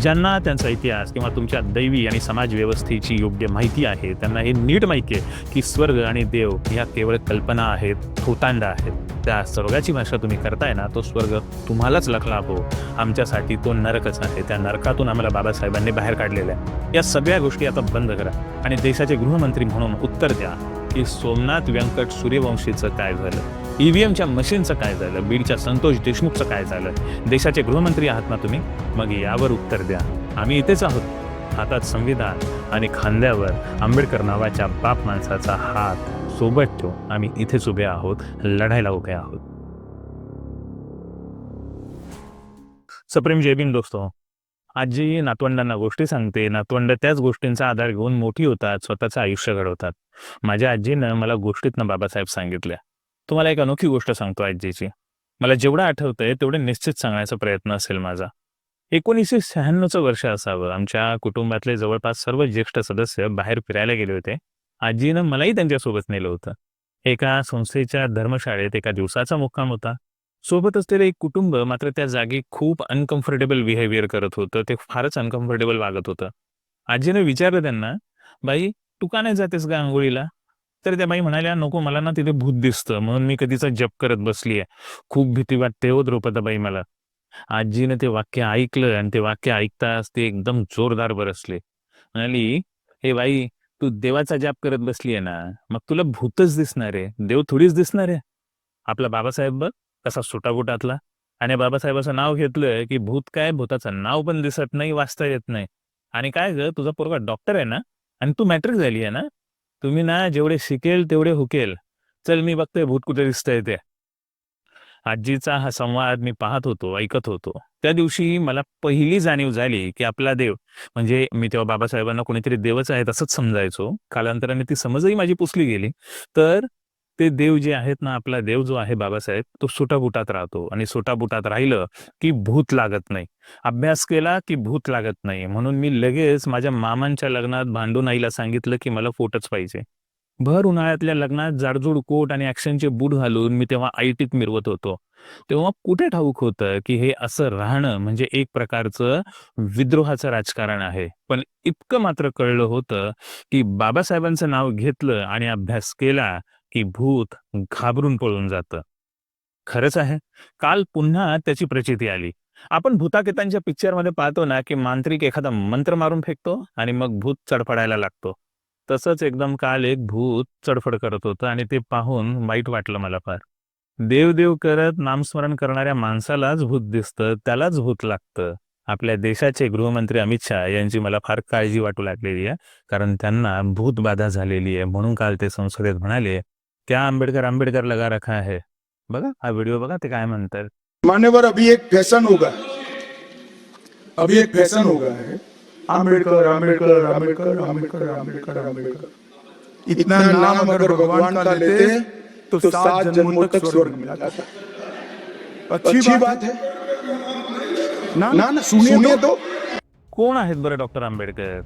ज्यांना त्यांचा इतिहास किंवा तुमच्या दैवी आणि समाज व्यवस्थेची योग्य माहिती आहे त्यांना हे नीट माहिती आहे की स्वर्ग आणि देव ह्या केवळ कल्पना आहेत थोतांड आहेत. त्या स्वर्गाची भाषा तुम्ही करताय ना तो स्वर्ग तुम्हालाच लखला हो आमच्यासाठी तो नरकच आहे. त्या नरकातून आम्हाला बाबासाहेबांनी बाहेर काढलेलं आहे. या सगळ्या गोष्टी आता बंद करा आणि देशाचे गृहमंत्री म्हणून उत्तर द्या की सोमनाथ व्यंकट सूर्यवंशीचं काय झालं? ईव्हीएमच्या मशीनचं काय झालं? बीडच्या संतोष देशमुखचं काय झालं? देशाचे गृहमंत्री आहात ना तुम्ही? मग यावर उत्तर द्या. आम्ही इथेच आहोत. हातात संविधान आणि खांद्यावर आंबेडकर नावाच्या बाप माणसाचा हात सोबत ठेवून आम्ही इथेच उभे आहोत लढायला उभे आहोत. सप्रेम जय दोस्तो आजी नातवंडांना गोष्टी सांगते. नातवंड त्याच गोष्टींचा आधार घेऊन मोठी होतात स्वतःचं आयुष्य घडवतात. माझ्या आजीनं मला गोष्टीतनं बाबासाहेब सांगितल्या. तुम्हाला एक अनोखी गोष्ट सांगतो आजीची मला जेवढं आठवतंय तेवढे निश्चित सांगण्याचा प्रयत्न असेल माझा. एकोणीसशे शहाण्णवचं वर्ष असावं. आमच्या कुटुंबातले जवळपास सर्व ज्येष्ठ सदस्य बाहेर फिरायला गेले होते. आजीनं मलाही त्यांच्यासोबत नेलं होतं. एका संस्थेच्या धर्मशाळेत एका दिवसाचा मुक्काम होता. सोबत असलेलं एक कुटुंब मात्र त्या जागी खूप अनकम्फर्टेबल बिहेवियर करत होतं. ते फारच अनकम्फर्टेबल वागत होतं. आजीनं विचारलं त्यांना बाई तू का नाही जातेस का आंघोळीला? तर त्या बाई म्हणाल्या नको मला ना तिथे भूत दिसतं. म्हणून मी कधीचा जप करत बसलीये. खूप भीती वाटते हो द्रौपदाबाई मला. आजीने ते वाक्य ऐकलं आणि ते वाक्य ऐकताच ते एकदम जोरदार बरसले. म्हणाली हे बाई तू देवाचा जाप करत बसलीये ना मग तुला भूतच दिसणार आहे. देव थोडीच दिसणार आहे. आपला बाबासाहेब बघ कसा सुटाबुटातला आणि बाबासाहेबाचं नाव घेतलं की भूत काय भूताचं नाव पण दिसत नाही वाचता येत नाही. आणि काय ग तुझा पोरगा डॉक्टर आहे ना? आणि तू मॅट्रिक झाली आहे ना? तुम्ही ना जेवढे शिकेल तेवढे हुकेल. चल मी बघतोय भूत कुठे दिसतंय ते. आजीचा हा संवाद मी पाहत होतो ऐकत होतो. त्या दिवशी मला पहिली जाणीव झाली की आपला देव म्हणजे मी तेव्हा बाबासाहेबांना कोणीतरी देवच आहे असंच समजायचो. कालांतराने ती समजही माझी पुसली गेली. तर ते देव जे आहेत ना आपला देव जो आहे बाबासाहेब तो सुटाबुटात राहतो. आणि सुटाबुटात राहिलं की भूत लागत नाही. अभ्यास केला की भूत लागत नाही. म्हणून मी लगेच माझ्या मामांच्या लग्नात भांडून आईला सांगितलं की मला फोटच पाहिजे. भर उन्हाळ्यातल्या लग्नात जाडजूड कोट आणि ऍक्शनचे बूट घालून मी तेव्हा आयटीत मिरवत होतो. तेव्हा कुठे ठाऊक होतं की हे असं राहणं म्हणजे एक प्रकारचं विद्रोहाचं राजकारण आहे. पण इतकं मात्र कळलं होतं की बाबासाहेबांचं नाव घेतलं आणि अभ्यास केला की भूत घाबरून पळून जातं. खरंच आहे. काल पुन्हा त्याची प्रचिती आली. आपण भूताकेतांच्या पिक्चरमध्ये पाहतो ना की मांत्रिक एखादा मंत्र मारून फेकतो आणि मग भूत चडफडायला लागतो. तसंच एकदम काल एक भूत चडफड करत होतं आणि ते पाहून वाईट वाटलं मला फार. देव देव करत नामस्मरण करणाऱ्या माणसालाच भूत दिसतं त्यालाच भूत लागतं. आपल्या देशाचे गृहमंत्री अमित शहा यांची मला फार काळजी वाटू लागलेली आहे कारण त्यांना भूतबाधा झालेली आहे. म्हणून काल ते संसदेत म्हणाले क्या आंबेडकर आंबेडकर लगा रखा है? बघा हा व्हिडिओ बघा ते काय म्हणतात. मान्यवर अभी एक फ़ैशन होगा. अभी एक फ़ैशन होगा है. आम्बेडकर आम्बेडकर आम्बेडकर आम्बेडकर आम्बेडकर आम्बेडकर इतना नाम अगर भगवान का लेते तो सात जन्मों तक स्वर्ग मिला जाता अच्छी बात है. ना ना ना सुनिए तो. कोण आहेत बरं डॉक्टर आंबेडकर?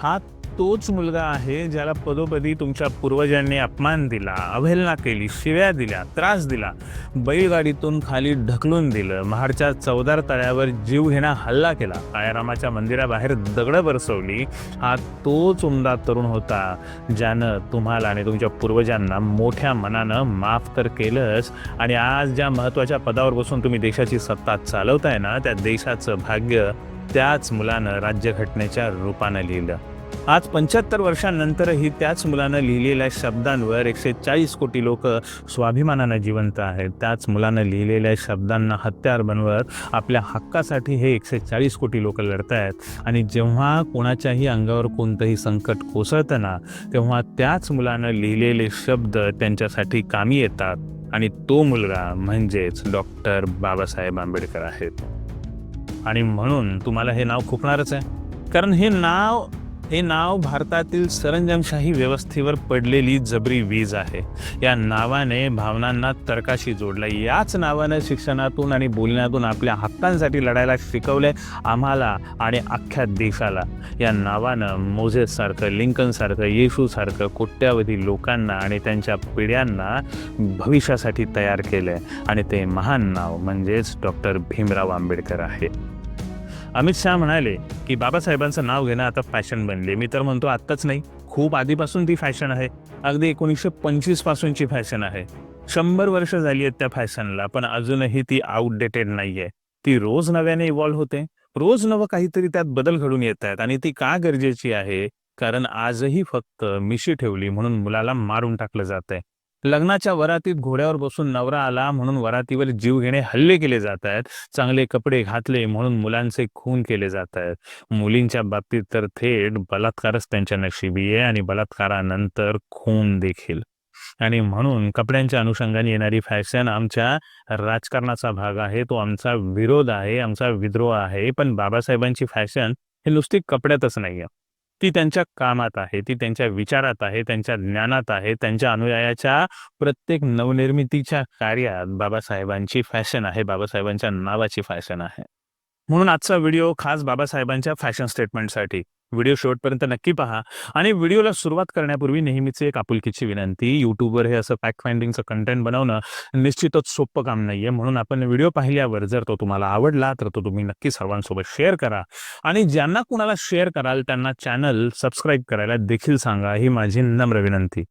हा तोच मुलगा आहे ज्याला पदोपदी तुमच्या पूर्वजांनी अपमान दिला अवहेलना केली शिव्या दिल्या त्रास दिला बैलगाडीतून खाली ढकलून दिलं महाडच्या चौदार तळ्यावर जीव घेणा हल्ला केला काळ्यारामाच्या मंदिराबाहेर दगडं बरसवली. हा तोच उमदा तरुण होता ज्यानं तुम्हाला आणि तुमच्या पूर्वजांना मोठ्या मनानं माफ तर केलंच आणि आज ज्या महत्त्वाच्या पदावर बसून तुम्ही देशाची सत्ता चालवताय ना त्या देशाचं भाग्य त्याच मुलानं राज्यघटनेच्या रूपानं लिहिलं. आज पंच्याहत्तर वर्षांनंतरही त्याच मुलानं लिहिलेल्या शब्दांवर एकशे चाळीस कोटी लोक स्वाभिमानानं जिवंत आहेत. त्याच मुलानं लिहिलेल्या शब्दांना हत्यार बनवत आपल्या हक्कासाठी हे एकशे चाळीस कोटी लोक लढत आहेत आणि जेव्हा कोणाच्याही अंगावर कोणतंही संकट कोसळतं ना तेव्हा त्याच मुलानं लिहिलेले शब्द त्यांच्यासाठी कामी येतात. आणि तो मुलगा म्हणजेच डॉक्टर बाबासाहेब आंबेडकर आहेत. आणि म्हणून तुम्हाला हे नाव खुपणारच आहे. कारण हे नाव हे नाव भारतातील सरंजामशाही व्यवस्थेवर पडलेली जबरी वीज आहे. या नावाने भावनांना तर्काशी जोडलं याच नावानं शिक्षणातून आणि बोलण्यातून आपल्या हक्कांसाठी लढायला शिकवलंय आम्हाला आणि अख्ख्या देशाला. या नावानं मोझेससारखं लिंकनसारखं येशूसारखं कोट्यावधी लोकांना आणि त्यांच्या पिढ्यांना भविष्यासाठी तयार केलंय. आणि ते महान नाव म्हणजेच डॉक्टर भीमराव आंबेडकर आहे. अमित शहा म्हणाले की बाबासाहेबांचं नाव घेणं आता फॅशन बनले. मी तर म्हणतो आत्ताच नाही खूप आधीपासून ती फॅशन आहे. अगदी एकोणीसशे पंचवीस पासूनची फॅशन आहे. शंभर वर्ष झाली आहेत त्या फॅशनला पण अजूनही ती आउटडेटेड नाहीये. ती रोज नव्याने इव्हॉल्व्ह होते. रोज नवं काहीतरी त्यात बदल घडून येत आहेत आणि ती का गरजेची आहे? कारण आजही फक्त मिशी ठेवली म्हणून मुलाला मारून टाकलं जात आहे लग्नाच्या वरातीत घोड्यावर बसून नवरा आला म्हणून वरातीवर जीव घेणे हल्ले केले जात आहेत. चांगले कपडे घातले म्हणून मुलांचे खून केले जात आहेत. मुलींच्या बाबतीत तर थेट बलात्कारच त्यांच्या नशिबी आहे आणि बलात्कारानंतर खून देखील. आणि म्हणून कपड्यांच्या अनुषंगाने येणारी फॅशन आमच्या राजकारणाचा भाग आहे. तो आमचा विरोध आहे आमचा विद्रोह आहे. पण बाबासाहेबांची फॅशन हे नुसती कपड्यातच नाही आहे ती त्यांच्या कामात आहे ती त्यांच्या विचारात आहे त्यांच्या ज्ञानात आहे त्यांच्या अनुयायाच्या प्रत्येक नवनिर्मितीच्या कार्यात बाबासाहेबांची फॅशन आहे बाबासाहेबांच्या नावाची फॅशन आहे. म्हणून आजचा व्हिडिओ खास बाबासाहेबांच्या फॅशन स्टेटमेंटसाठी. व्हिडिओ शेवटपर्यंत नक्की पहा. आणि व्हिडिओला सुरुवात करण्यापूर्वी नेहमीची एक आपुलकीची विनंती युट्यूबवर हे असं फॅक्ट फाइंडिंगचं कंटेंट बनवणं निश्चितच सोपं काम नाहीये. म्हणून आपण व्हिडिओ पाहिल्यावर जर तो तुम्हाला आवडला तर तो तुम्ही नक्की सर्वांसोबत शेअर करा. आणि ज्यांना कुणाला शेअर कराल त्यांना चॅनल सबस्क्राईब करायला देखील सांगा ही माझी नम्र विनंती.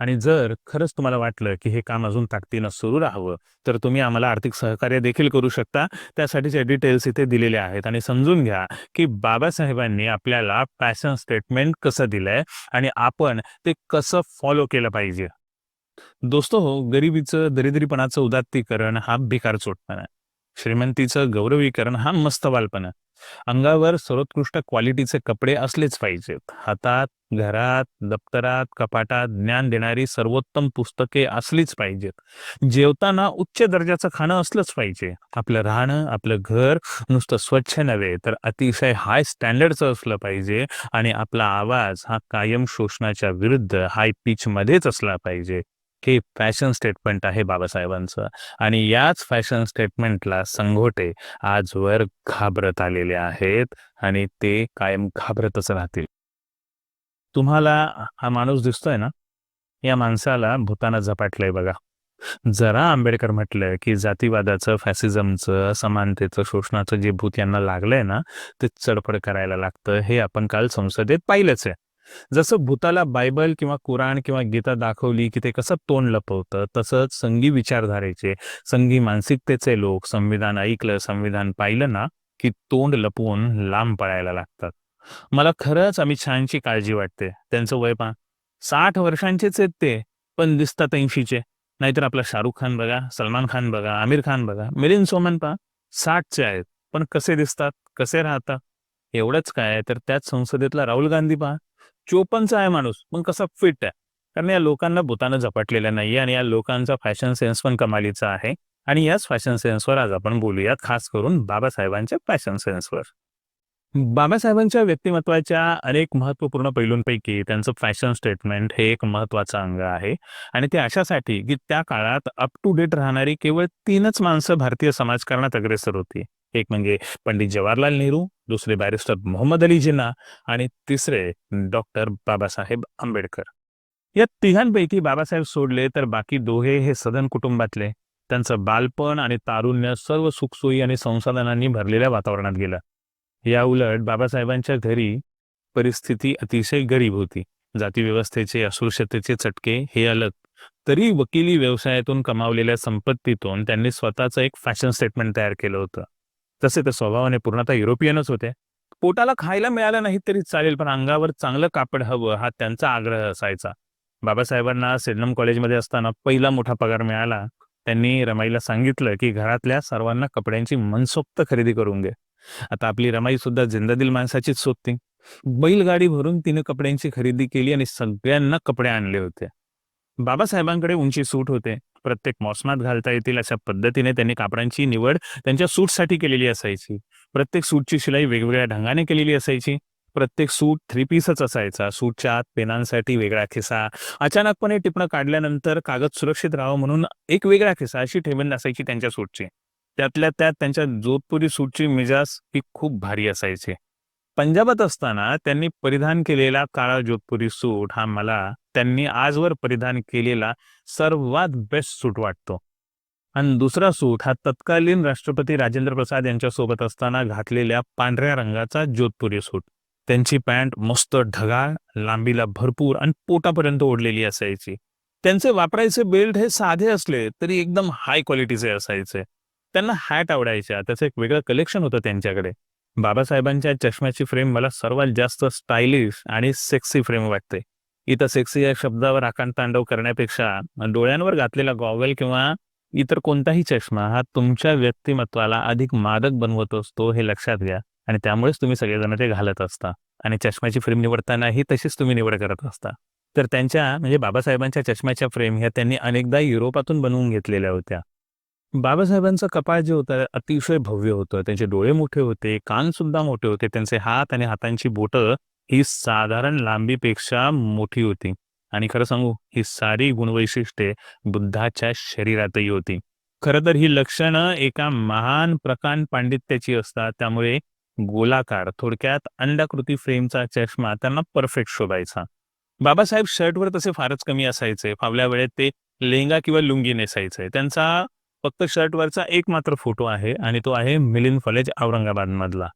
आणि जर खरंच तुम्हाला वाटलं की हे काम अजून ताकदीनं सुरू राहावं तर तुम्ही आम्हाला आर्थिक सहकार्य देखील करू शकता. त्यासाठीचे डिटेल्स इथे दिलेले आहेत आणि समजून घ्या की बाबासाहेबांनी आपल्याला पॅशन स्टेटमेंट कसं दिलंय आणि आपण ते कसं फॉलो केलं पाहिजे. दोस्तो हो गरिबीचं दरिद्रीपणाचं उदात्तीकरण हा बेकार चोटपणा श्रीमंतीचं गौरवीकरण हा मस्तवालपणा अंगावर सर्वोत्कृष्ट क्वालिटीचे कपडे असलेच पाहिजेत हातात घरात दप्तरात कपाटात ज्ञान देणारी सर्वोत्तम पुस्तके असलीच पाहिजेत. जेवताना उच्च दर्जाचं खाणं असलंच पाहिजे. आपलं राहणं आपलं घर नुसतं स्वच्छ नव्हे तर अतिशय हाय स्टँडर्डचं असलं पाहिजे आणि आपला आवाज हा कायम शोषणाच्या विरुद्ध हाय पिच मध्येच असला पाहिजे. हे फॅशन स्टेटमेंट आहे बाबासाहेबांचं. आणि याच फॅशन स्टेटमेंटला संघोटे आजवर घाबरत आलेले आहेत आणि ते कायम घाबरतच राहतील. तुम्हाला हा माणूस दिसतोय ना? या माणसाला भूताना झपाटलंय बघा. जरा आंबेडकर म्हटलंय की जातीवादाचं फॅसिझमचं समानतेचं शोषणाचं जे भूत यांना लागलंय ना ते चडपड करायला लागतं. हे आपण काल संसदेत पाहिलंच आहे. जसं भूताला बायबल किंवा कुराण किंवा गीता दाखवली की ते कसं तोंड लपवतं तसंच संघी विचारधारेचे संघी मानसिकतेचे लोक संविधान ऐकलं संविधान पाहिलं ना की तोंड लपवून लांब पळायला लागतात. मला खरंच अमित शहाची काळजी वाटते. त्यांचं वय पहा साठ वर्षांचेच आहेत ते पण दिसतात ऐंशीचे. नाहीतर आपला शाहरुख खान बघा सलमान खान बघा आमिर खान बघा मिलिंद सोमन पहा साठचे आहेत. पण कसे दिसतात कसे राहतात एवढंच काय तर त्याच संसदेतला राहुल गांधी पहा. चोपनचा आहे माणूस. मग कसा फिट आहे? कारण या लोकांना भूतानं झपाटलेलं नाहीये आणि या लोकांचा फॅशन सेन्स पण कमालीचा आहे. आणि याच फॅशन सेन्सवर आज आपण बोलूयात खास करून बाबासाहेबांच्या फॅशन सेन्सवर बाबासाहेबांच्या व्यक्तिमत्वाच्या अनेक महत्त्वपूर्ण पैलूंपैकी त्यांचं फॅशन स्टेटमेंट हे एक महत्वाचं अंग आहे. आणि ते अशासाठी की त्या काळात अप टू डेट राहणारी केवळ तीनच माणसं भारतीय समाजकारणात अग्रेसर होती. एक म्हणजे पंडित जवाहरलाल नेहरू दुसरे बॅरिस्टर मोहम्मद अली जिन्ना आणि तिसरे डॉक्टर बाबासाहेब आंबेडकर. या तिघांपैकी बाबासाहेब सोडले तर बाकी दोघे हे सदन कुटुंबातले. त्यांचं बालपण आणि तारुण्य सर्व सुखसोयी आणि संसाधनांनी भरलेल्या वातावरणात गेलं. या उलट बाबासाहेबांच्या घरी परिस्थिती अतिशय गरीब होती. जातीव्यवस्थेचे अस्पृश्यतेचे चटके हे अलग. तरी वकिली व्यवसायातून कमावलेल्या संपत्तीतून त्यांनी स्वतःचं एक फॅशन स्टेटमेंट तयार केलं होतं. तसे ते स्वभावाने पूर्णतः युरोपियनच होते. पोटाला खायला मिळालं नाही तरी चालेल पण अंगावर चांगलं कापड हवं हा त्यांचा आग्रह असायचा. बाबासाहेबांना सिडनम कॉलेजमध्ये असताना पहिला मोठा पगार मिळाला. त्यांनी रमाईला सांगितलं की घरातल्या सर्वांना कपड्यांची मनसोक्त खरेदी करून घे. आता आपली रमाई सुद्धा जिंदादिल माणसाचीच सोबती बैलगाडी भरून तिने कपड्यांची खरेदी केली आणि सगळ्यांना कपडे आणले होते. बाबासाहेबांकडे उंची सूट होते. प्रत्येक मोसमात घालता येतील अशा पद्धतीने त्यांनी कापडांची निवड त्यांच्या सूटसाठी केलेली असायची. प्रत्येक सूटची शिलाई वेगवेगळ्या ढंगाने केलेली असायची. प्रत्येक सूट थ्री पीसच असायचा. सूटच्या आत पेनांसाठी वेगळा खिसा. अचानकपणे टिपणं काढल्यानंतर कागद सुरक्षित राहावं म्हणून एक वेगळा खिसा अशी ठेवण असायची त्यांच्या सूटची. त्यातल्या त्यात त्यांच्या जोधपुरी सूटची मिजाज ही खूप भारी असायची. पंजाबात असताना त्यांनी परिधान केलेला काळा जोधपुरी सूट हा मला त्यांनी आजवर परिधान केलेला सर्वात बेस्ट सूट वाटतो. आणि दुसरा सूट हा तत्कालीन राष्ट्रपती राजेंद्र प्रसाद यांच्या सोबत असताना घातलेल्या पांढऱ्या रंगाचा जोधपुरी सूट त्यांची पॅन्ट मस्त ढगाळ लांबीला भरपूर आणि पोटापर्यंत ओढलेली असायची. त्यांचे वापरायचे बेल्ट हे साधे असले तरी एकदम हाय क्वालिटीचे असायचे. त्यांना हॅट आवडायच्या त्याचं एक वेगळं कलेक्शन होतं त्यांच्याकडे. बाबासाहेबांच्या चष्म्याची फ्रेम मला सर्वात जास्त स्टायलिश आणि सेक्सी फ्रेम वाटते. इथं सेक्सी या शब्दावर आकांत तांडव करण्यापेक्षा डोळ्यांवर घातलेला गॉगल किंवा इतर कोणताही चष्मा हा तुमच्या व्यक्तिमत्वाला अधिक मादक बनवत असतो हे लक्षात घ्या. आणि त्यामुळेच तुम्ही सगळेजण ते घालत असता. आणि चष्म्याची फ्रेम निवडतानाही तशीच तुम्ही निवड करत असता. तर त्यांच्या म्हणजे बाबासाहेबांच्या चष्म्याच्या फ्रेम ह्या त्यांनी अनेकदा युरोपातून बनवून घेतलेल्या होत्या. बाबासाहेबांचं कपाळ जे होतं अतिशय भव्य होतं. त्यांचे डोळे मोठे होते कान सुद्धा मोठे होते. त्यांचे हात आणि हातांची बोटं ही साधारण लांबीपेक्षा मोठी होती. आणि खरं सांगू ही सारी गुणवैशिष्ट्ये बुद्धाच्या शरीरातही होती. खरं तर ही लक्षणं एका महान प्रकांड पांडित्याची असतात त्यामुळे गोलाकार थोडक्यात अंडाकृती फ्रेमचा चष्मा त्यांना परफेक्ट शोभायचा बाबासाहेब शर्टवर तसे फारच कमी असायचे. फावल्या वेळेत ते लेंगा किंवा लुंगी नेसायचे. त्यांचा फक्त शर्टवरचा एक मात्र फोटो आहे आणि तो आहे मिलिंद कॉलेज औरंगाबाद मधला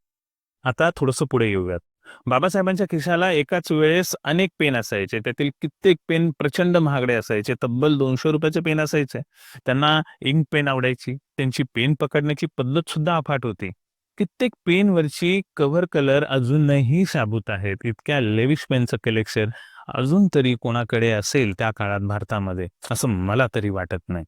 आता थोडंसं पुढे येऊयात. बाबासाहेबांच्या खिशाला एकाच वेळेस अनेक पेन असायचे. त्यातील कित्येक पेन प्रचंड महागडे असायचे. तब्बल दोनशे रुपयाचे पेन असायचे. त्यांना इंक पेन आवडायची. त्यांची पेन पकडण्याची पद्धत सुद्धा अफाट होती. कित्येक पेनवरची कव्हर कलर अजूनही शाबूत आहेत. इतक्या लेविश पेनचं कलेक्शन अजून तरी कोणाकडे असेल त्या काळात भारतामध्ये असं मला तरी वाटत नाही.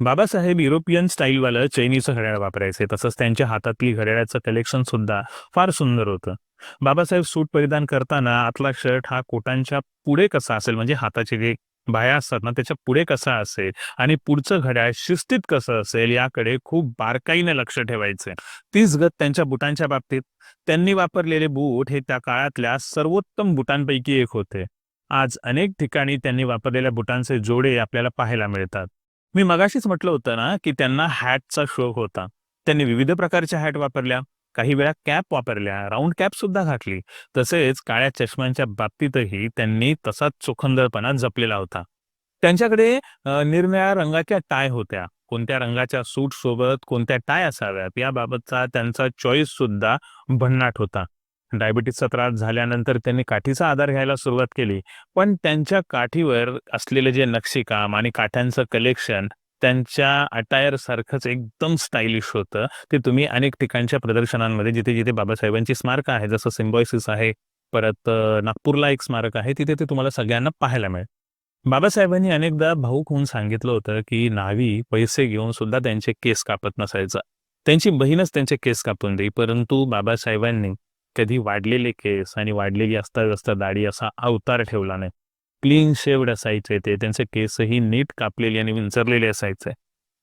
बाबासाहेब युरोपियन स्टाईलवालं चैनीचं घड्याळ वापरायचे. तसंच त्यांच्या हातातली घड्याळाचं कलेक्शन सुद्धा फार सुंदर होतं. बाबासाहेब सूट परिधान करताना आतला शर्ट हा कोटांच्या पुढे कसा असेल? म्हणजे हाताचे जे बाया असतात ना त्याच्या पुढे कसा असेल? आणि पुढचं घड्याळ शिस्तीत कसं असेल? याकडे खूप बारकाईने लक्ष ठेवायचे तीच गत त्यांच्या बुटांच्या बाबतीत. त्यांनी वापरलेले बूट हे त्या काळातल्या सर्वोत्तम बुटांपैकी एक होते. आज अनेक ठिकाणी त्यांनी वापरलेल्या बुटांचे जोडे आपल्याला पाहायला मिळतात. मी मगाशीच म्हटलं होतं ना की त्यांना हॅटचा शोक होता. त्यांनी विविध प्रकारच्या हॅट वापरल्या. काही वेळा कॅप वापरल्या राऊंड कॅप सुद्धा घातली. तसेच काळ्या चष्म्यांच्या बाबतीतही त्यांनी तसाच चोखंदळपणा जपलेला होता. त्यांच्याकडे निरनिळ्या रंगाच्या टाय होत्या. कोणत्या रंगाच्या सूट सोबत कोणत्या टाय असाव्यात याबाबतचा त्यांचा चॉईस सुद्धा भन्नाट होता. डायबिटीसचा त्रास झाल्यानंतर त्यांनी काठीचा आधार घ्यायला सुरुवात केली. पण त्यांच्या काठीवर असलेले जे नक्षीकाम आणि काठ्यांचं कलेक्शन त्यांच्या अटायर सारखंच एकदम स्टायलिश होतं. ते तुम्ही अनेक ठिकाणच्या प्रदर्शनांमध्ये जिथे जिथे बाबासाहेबांची स्मारक आहे जसं सिम्बॉयसिस आहे परत नागपूरला एक स्मारक आहे तिथे ते तुम्हाला सगळ्यांना पाहायला मिळेल. बाबासाहेबांनी अनेकदा भाऊक होऊन सांगितलं होतं की नावी पैसे घेऊन सुद्धा त्यांचे केस कापत नसायचं. त्यांची बहीणच त्यांचे केस कापून देई परंतु बाबासाहेबांनी कधी वाढलेले केस आणि वाढलेली अस्ताव्यस्त दाढी असा अवतार ठेवला नाही. क्लीन शेवड असायचे ते त्यांचे केसही नीट कापलेले आणि विंचरलेले असायचे.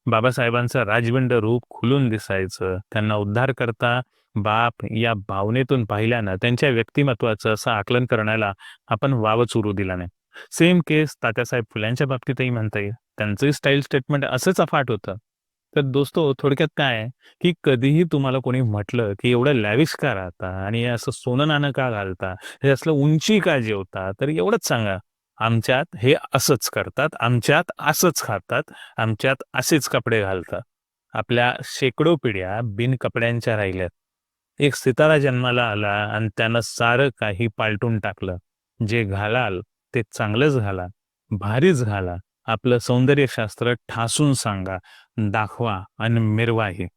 बाबासाहेबांचं राजबंड रूप खुलून दिसायचं. त्यांना उद्धार करता बाप या भावनेतून पाहिल्यानं त्यांच्या व्यक्तिमत्वाचं असं आकलन करण्याला आपण वावच उरू दिला नाही. सेम केस तात्यासाहेब फुल्यांच्या बाबतीतही म्हणता येईल. त्यांचंही स्टाईल स्टेटमेंट असंच अफाट होतं. तर दोस्तो थोडक्यात काय की कधीही तुम्हाला कोणी म्हटलं की एवढं लॅविश का राहता आणि असं सोनं नाणं का घालता? हे असलं उंची का जेवता? तर एवढंच सांगा. आमच्यात हे असंच करतात आमच्यात असंच खातात आमच्यात असेच कपडे घालतात. आपल्या शेकडो पिढ्या बिन कपड्यांच्या राहिल्यात. एक सितारा जन्माला आला आणि त्यानं सारं काही पालटून टाकलं. जे घालाल ते चांगलंच घाला भारीच घाला. आपलं सौंदर्यशास्त्र ठासून सांगा दाखवा आणि मिरवाही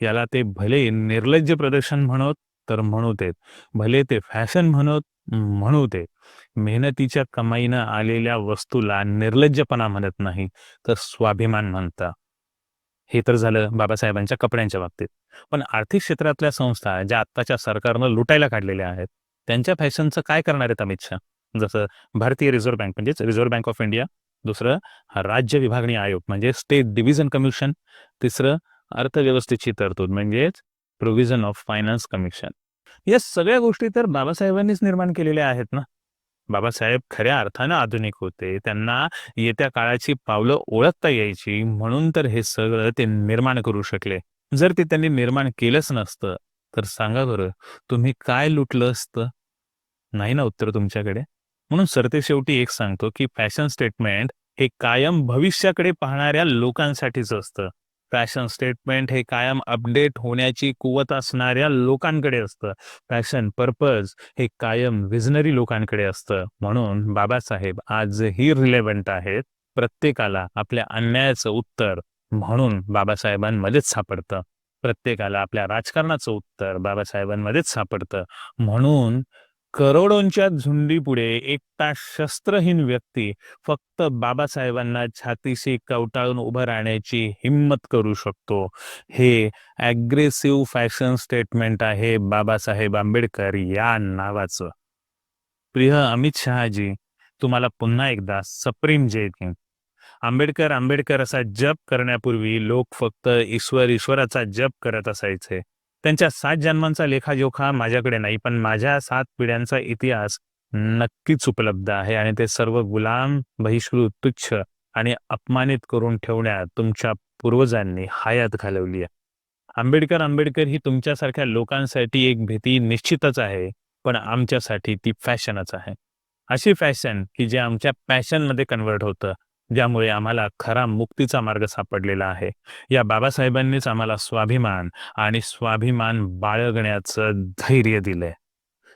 याला ते भले निर्लज्ज प्रदर्शन म्हणत तर म्हणू देत. भले ते फॅशन म्हणत म्हणू दे मेहनतीच्या कमाईनं आलेल्या वस्तूला निर्लज्जपणा म्हणत नाही तर स्वाभिमान म्हणता. हे तर झालं बाबासाहेबांच्या कपड्यांच्या बाबतीत. पण आर्थिक क्षेत्रातल्या संस्था ज्या आत्ताच्या सरकारनं लुटायला काढलेल्या आहेत त्यांच्या फॅशनचं काय करणार आहेत अमित शहा? जसं भारतीय रिझर्व्ह बँक म्हणजेच रिझर्व्ह बँक ऑफ इंडिया. दुसरं हा राज्य विभागणी आयोग म्हणजे स्टेट डिव्हिजन कमिशन. तिसरं अर्थव्यवस्थेची तरतूद म्हणजेच प्रोव्हिजन ऑफ फायनान्स कमिशन. या सगळ्या गोष्टी तर बाबासाहेबांनीच निर्माण केलेल्या आहेत ना. बाबासाहेब खऱ्या अर्थानं आधुनिक होते. त्यांना येत्या काळाची पावलं ओळखता यायची. म्हणून तर हे सगळं ते निर्माण करू शकले. जर ते त्यांनी निर्माण केलंच नसतं तर सांगा बरं तुम्ही काय लुटलं असतं? नाही ना उत्तर तुमच्याकडे? म्हणून सरते शेवटी एक सांगतो की फॅशन स्टेटमेंट हे कायम भविष्याकडे पाहणाऱ्या लोकांसाठीच असतं. फॅशन स्टेटमेंट हे कायम अपडेट होण्याची कुवत असणाऱ्या लोकांकडे असतं. फॅशन पर्पज हे कायम विजनरी लोकांकडे असतं. म्हणून बाबासाहेब आजही रिलेव्हंट आहेत. प्रत्येकाला आपल्या अन्यायाचं उत्तर म्हणून बाबासाहेबांमध्येच सापडतं. प्रत्येकाला आपल्या राजकारणाचं उत्तर बाबासाहेबांमध्येच सापडतं. म्हणून करोडोंच्या झुंडीपुढे एकटा शस्त्रहीन व्यक्ती फक्त बाबासाहेबांना छातीशी कवटाळून उभं राहण्याची हिंमत करू शकतो. हे ॲग्रेसिव्ह फॅशन स्टेटमेंट आहे बाबासाहेब आंबेडकर या नावाचं. प्रिय अमित शहाजी तुम्हाला पुन्हा एकदा सप्रेम जय भीम आंबेडकर आंबेडकर असा जप करण्यापूर्वी लोक फक्त ईश्वर ईश्वराचा जप करत असायचे. त्यांच्या सात जन्मांचा लेखाजोखा माझ्याकडे नाही पण माझ्या सात पिढ्यांचा इतिहास नक्कीच उपलब्ध आहे आणि ते सर्व गुलाम बहिष्कृत तुच्छ आणि अपमानित करून ठेवण्यात तुमच्या पूर्वजांनी हयात घालवली आहे. आंबेडकर आंबेडकर ही तुमच्यासारख्या लोकांसाठी एक भीती निश्चितच आहे पण आमच्यासाठी ती फॅशनच आहे. अशी फॅशन की जे आमच्या पॅशनमध्ये कन्वर्ट होतं. ज्यामुळे आम्हाला खरा मुक्तीचा मार्ग सापडलेला आहे. या बाबासाहेबांनीच आम्हाला स्वाभिमान आणि स्वाभिमान बाळगण्याचं धैर्य दिलंय.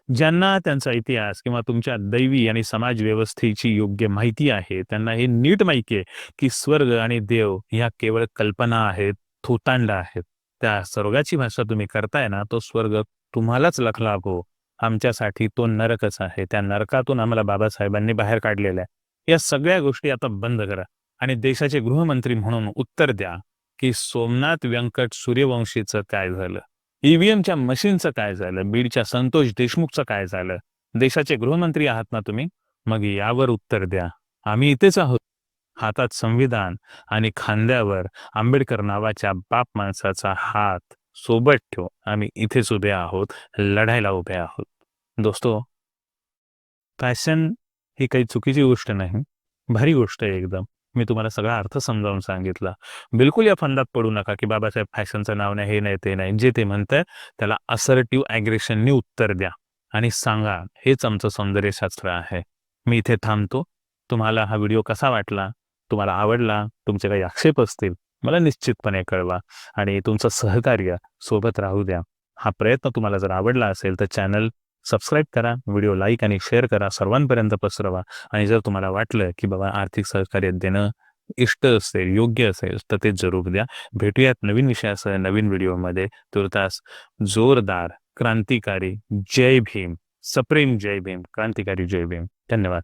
ज्यांना त्यांचा इतिहास किंवा तुमच्या दैवी आणि समाज व्यवस्थेची योग्य माहिती आहे त्यांना हे नीट माहिती आहे की स्वर्ग आणि देव ह्या केवळ कल्पना आहेत थोतांड आहेत. त्या स्वर्गाची भाषा तुम्ही करताय ना तो स्वर्ग तुम्हालाच लखला हो आमच्यासाठी तो नरकच आहे. त्या नरकातून आम्हाला बाबासाहेबांनी बाहेर काढलेला आहे. या सगळ्या गोष्टी आता बंद करा. आणि देशाचे गृहमंत्री म्हणून उत्तर द्या की सोमनाथ व्यंकट सूर्यवंशीचं काय झालं? ईव्हीएमच्या मशीनचं काय झालं? बीडच्या संतोष देशमुखचं काय झालं? देशाचे गृहमंत्री आहात ना तुम्ही? मग यावर उत्तर द्या. आम्ही इथेच आहोत. हातात संविधान आणि खांद्यावर आंबेडकर नावाच्या बाप माणसाचा हात सोबत ठेव. आम्ही इथेच उभे आहोत. लढायला उभे आहोत. दोस्तो फॅशन ही काही चुकीची गोष्ट नाही. भारी गोष्ट आहे एकदम. मी तुम्हाला सगळा अर्थ समजावून सांगितला. बिलकुल या फंदात पडू नका की बाबासाहेब फॅशनचं नाव नाही हे नाही ते नाही. जे ते म्हणताय त्याला असर्टिव्ह ॲग्रेशननी उत्तर द्या. आणि सांगा हेच आमचं सौंदर्यशास्त्र आहे. मी इथे थांबतो. तुम्हाला हा व्हिडिओ कसा वाटला? तुम्हाला आवडला? तुमचे काही आक्षेप असतील? मला निश्चितपणे कळवा. आणि तुमचं सहकार्य सोबत राहू द्या. हा प्रयत्न तुम्हाला जर आवडला असेल तर चॅनल सबस्क्राईब करा व्हिडिओ लाईक आणि शेअर करा सर्वांपर्यंत पसरवा. आणि जर तुम्हाला वाटलं की बाबा आर्थिक सहकार्य देणं इष्ट असेल योग्य असेल तर ते जरूर द्या. भेटूयात नवीन विषयासह नवीन व्हिडिओमध्ये तुर्तास जोरदार क्रांतिकारी जय भीम. सप्रेम जय भीम. क्रांतिकारी जय भीम. धन्यवाद.